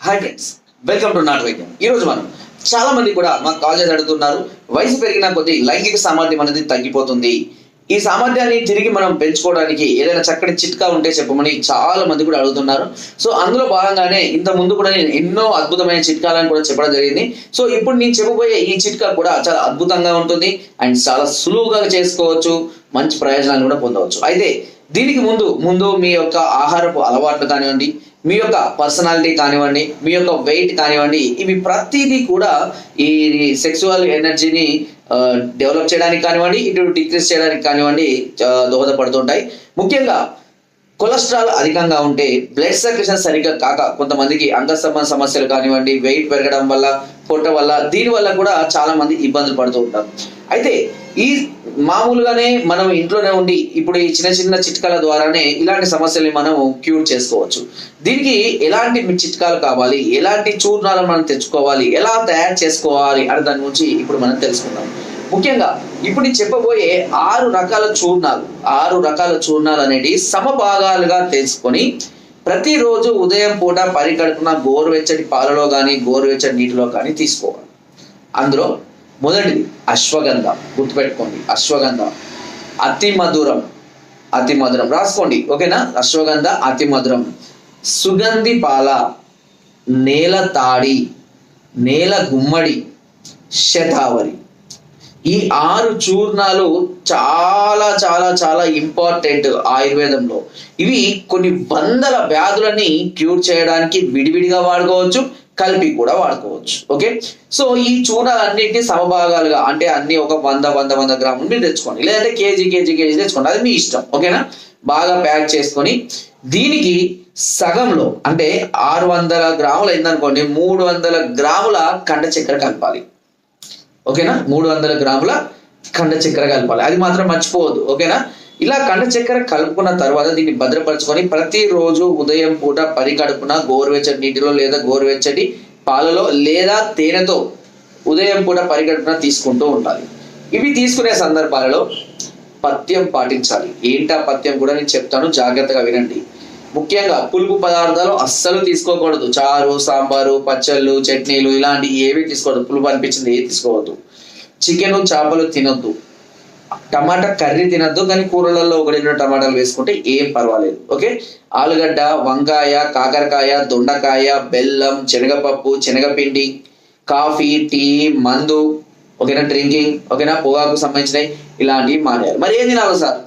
Hi friends welcome to నాట్ వైద్యం ఈ రోజు మనం చాలా మంది కూడా మాకు కాల్ చేసి అడుగుతున్నారు వయసు పెరిగిన కొద్దీ లైంగిక సామర్థ్యం అనేది తగ్గిపోతుంది. ఈ సామర్థ్యాన్ని తిరిగి మనం పెంచుకోవడానికి ఏదైనా చక్కటి చిట్కా ఉంటే చెప్పమని చాలా మంది కూడా అడుగుతున్నారు. సో అందులో భాగంగానే ఇంత ముందు కూడా నేను ఎన్నో అద్భుతమైన చిట్కాలను కూడా చెప్పడం జరిగింది. సో ఇప్పుడు నేను చెప్పబోయే ఈ చిట్కా కూడా చాలా అద్భుతంగా ఉంటుంది. అండ్ చాలా సులువుగా చేసుకోవచ్చు. మంచి ప్రయోజనాలు కూడా పొందవచ్చు. అయితే దీనికి ముందు ముందు మీ యొక్క ఆహారపు అలవాట్లు కానివ్వండి మీ యొక్క పర్సనాలిటీ కానివ్వండి మీ యొక్క వెయిట్ కానివ్వండి ఇవి ప్రతిదీ కూడా ఈ సెక్సువల్ ఎనర్జీని డెవలప్ చేయడానికి కానివ్వండి ఇటు డిక్రీస్ చేయడానికి కానివ్వండి దోహదపడుతుంటాయి. ముఖ్యంగా కొలెస్ట్రాల్ అధికంగా ఉంటే బ్లడ్ సర్క్యులేషన్ సరిగ్గా కాక కొంతమందికి అంగస్తంభన సమస్యలు కానివ్వండి వెయిట్ పెరగడం వల్ల కొట్ట వల్ల దీని వల్ల కూడా చాలా మంది ఇబ్బందులు పడుతూ ఉంటారు. అయితే ఈ మామూలుగానే మనం ఇంట్లోనే ఉండి ఇప్పుడు ఈ చిన్న చిన్న చిట్కాల ద్వారానే ఇలాంటి సమస్యల్ని మనం క్యూర్ చేసుకోవచ్చు. దీనికి ఎలాంటి చిట్కాలు కావాలి? ఎలాంటి చూర్ణాలు మనం తెచ్చుకోవాలి? ఎలా తయారు చేసుకోవాలి? అనే దాని గురించి ఇప్పుడు మనం తెలుసుకుందాం. ముఖ్యంగా ఇప్పుడు నేను చెప్పబోయే ఆరు రకాల చూర్ణాలు ఆరు రకాల చూర్ణాలు అనేవి సమభాగాలుగా తెలుసుకొని ప్రతిరోజు ఉదయం పూట పరిగడుపున గోరువెచ్చటి పాలలో కానీ గోరువెచ్చటి నీటిలో కానీ తీసుకోవాలి. అందులో మొదటిది అశ్వగంధం. గుర్తుపెట్టుకోండి అశ్వగంధం. అతి మధురం అతి మధురం. రాసుకోండి ఓకేనా? అశ్వగంధ అతి మధురం. సుగంధి పాల నేల తాడి నేల గుమ్మడి శతావరి. ఈ ఆరు చూర్ణాలు చాలా చాలా చాలా ఇంపార్టెంట్ ఆయుర్వేదంలో. ఇవి కొన్ని వందల వ్యాధులని క్యూర్ చేయడానికి విడివిడిగా వాడుకోవచ్చు కలిపి కూడా వాడుకోవచ్చు. ఓకే? సో ఈ చూర్ణాలన్నింటినీ సమభాగాలుగా అంటే అన్ని ఒక వంద వంద వంద గ్రాములు మీరు తెచ్చుకోండి. లేదంటే కేజీ కేజీ కేజీ తెచ్చుకోండి. అది మీ ఇష్టం. ఓకేనా? బాగా ప్యాక్ చేసుకొని దీనికి సగంలో అంటే ఆరు వందల గ్రాములు అయిందనుకోండి మూడు వందల గ్రాముల కండ చక్కెర కలపాలి. ఓకేనా? మూడు వందల గ్రాముల కండ చక్కెర కలపాలి. అది మాత్రం మర్చిపోవద్దు. ఓకేనా? ఇలా కండ చక్కెర కలుపుకున్న తర్వాత దీన్ని భద్రపరచుకొని ప్రతిరోజు ఉదయం పూట పరిగడుపున గోరువెచ్చటి నీటిలో లేదా గోరువెచ్చటి పాలలో లేదా తేనెతో ఉదయం పూట పరిగడుపున తీసుకుంటూ ఉండాలి. ఇవి తీసుకునే సందర్భాలలో పథ్యం పాటించాలి. ఏంటా పథ్యం కూడా నేను చెప్తాను. జాగ్రత్తగా వినండి. ముఖ్యంగా పులుపు పదార్థాలు అస్సలు తీసుకోకూడదు. చారు సాంబారు పచ్చళ్ళు చట్నీలు ఇలాంటి ఏవి తీసుకోవద్దు. పులుపు అనిపించింది ఏది తీసుకోవద్దు. చికెన్ చేపలు తినొద్దు. టమాటా కర్రీ తినద్దు కానీ కూరలలో ఒకటి రెండు టమాటాలు వేసుకుంటే ఏం పర్వాలేదు. ఓకే? ఆలుగడ్డ వంకాయ కాకరకాయ దొండకాయ బెల్లం శనగపప్పు శనగపిండి కాఫీ టీ మందు ఓకేనా? డ్రింకింగ్ ఓకేనా? పొగాకు సంబంధించినవి ఇలాంటివి మానేయాలి. మరి ఏం తినాలి సార్?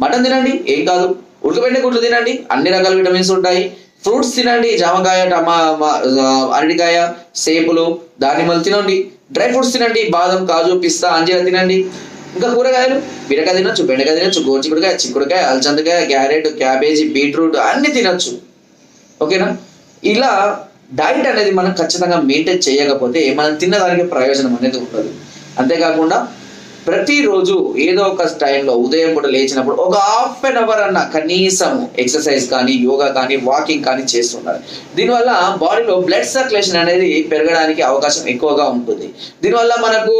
మటన్ తినండి? ఏం కాదు. ఉడకబెట్టిన గుడ్లు తినండి. అన్ని రకాల విటమిన్స్ ఉంటాయి. ఫ్రూట్స్ తినండి. జామకాయ టమా అరటికాయ సేపులు దానిమ్మలు తినండి. డ్రై ఫ్రూట్స్ తినండి. బాదం కాజు పిస్తా అంజీర తినండి. ఇంకా కూరగాయలు? బీరకాయ తినొచ్చు బెండకాయ తినొచ్చు గోచిక్కుడుకాయ చిక్కుడుకాయ అలచందకాయ క్యారెట్ క్యాబేజీ బీట్రూట్ అన్ని తినొచ్చు. ఓకేనా? ఇలా డైట్ అనేది మనం ఖచ్చితంగా మెయింటైన్ చేయకపోతే మనం తిన్నదానికి ప్రయోజనం అనేది ఉండదు. అంతేకాకుండా ప్రతిరోజు ఏదో ఒక టైంలో ఉదయం పూట లేచినప్పుడు ఒక హాఫ్ అన్ అవర్ అన్న కనీసం ఎక్సర్సైజ్ కానీ యోగా కానీ వాకింగ్ కానీ చేస్తున్నారు. దీనివల్ల బాడీలో బ్లడ్ సర్క్యులేషన్ అనేది పెరగడానికి అవకాశం ఎక్కువగా ఉంటుంది. దీనివల్ల మనకు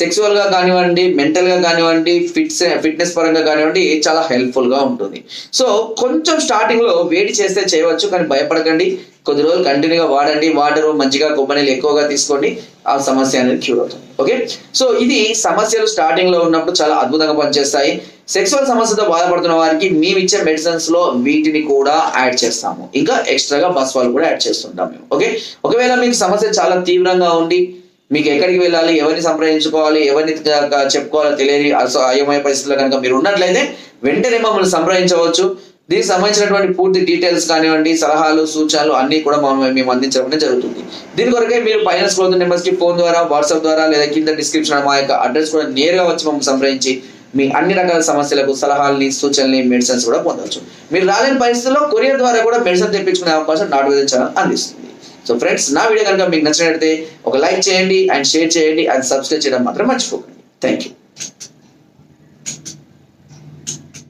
సెక్సువల్గా కానివ్వండి మెంటల్గా కానివ్వండి ఫిట్స్ ఫిట్నెస్ పరంగా కానివ్వండి చాలా హెల్ప్ఫుల్గా ఉంటుంది. సో కొంచెం స్టార్టింగ్లో వేడి చేస్తే చేయవచ్చు కానీ భయపడకండి. కొద్ది రోజులు కంటిన్యూగా వాడండి వాటర్ మంచిగా కొబ్బరిని ఎక్కువగా తీసుకోండి ఆ సమస్య అనేది క్యూర్ అవుతుంది. ఓకే సో ఇది సమస్యలు స్టార్టింగ్లో ఉన్నప్పుడు చాలా అద్భుతంగా పనిచేస్తాయి. సెక్సువల్ సమస్యతో బాధపడుతున్న వారికి మేము ఇచ్చే మెడిసిన్స్లో వీటిని కూడా యాడ్ చేస్తాము. ఇంకా ఎక్స్ట్రాగా బస్వాలు కూడా యాడ్ చేస్తుంటాం మేము. ఓకే ఒకవేళ మీకు సమస్య చాలా తీవ్రంగా ఉండి మీకు ఎక్కడికి వెళ్ళాలి ఎవరిని సంప్రదించుకోవాలి ఎవరిని చెప్పుకోవాలో తెలియని అయోమయ పరిస్థితుల్లో కనుక మీరు ఉన్నట్లయితే వెంటనే మమ్మల్ని సంప్రదించవచ్చు. దీనికి సంబంధించినటువంటి పూర్తి డీటెయిల్స్ కానివ్వండి సలహాలు సూచనలు అన్ని కూడా మనం మేము అందించడం జరుగుతుంది. దీని కొరకే మీరు పైన స్క్రోల్ నెంబర్స్కి ఫోన్ ద్వారా వాట్సాప్ ద్వారా లేదా కింద డిస్క్రిప్షన్ మా యొక్క అడ్రస్ కూడా నేరుగా వచ్చి మమ్మల్ని సంప్రదించి మీ అన్ని రకాల సమస్యలకు సలహాలని సూచనల్ని మెడిసిన్స్ కూడా పొందవచ్చు. మీరు రాలేని పరిస్థితుల్లో కొరియర్ ద్వారా కూడా మెడిసిన్ తెప్పించుకునే అవకాశం నాటు విజన్ ఛానల్ అందిస్తుంది. సో ఫ్రెండ్స్ నా వీడియో కనుక మీకు నచ్చినట్లయితే ఒక లైక్ చేయండి అండ్ షేర్ చేయండి అండ్ సబ్స్క్రైబ్ చేయడం మాత్రం మర్చిపోకండి. Thank you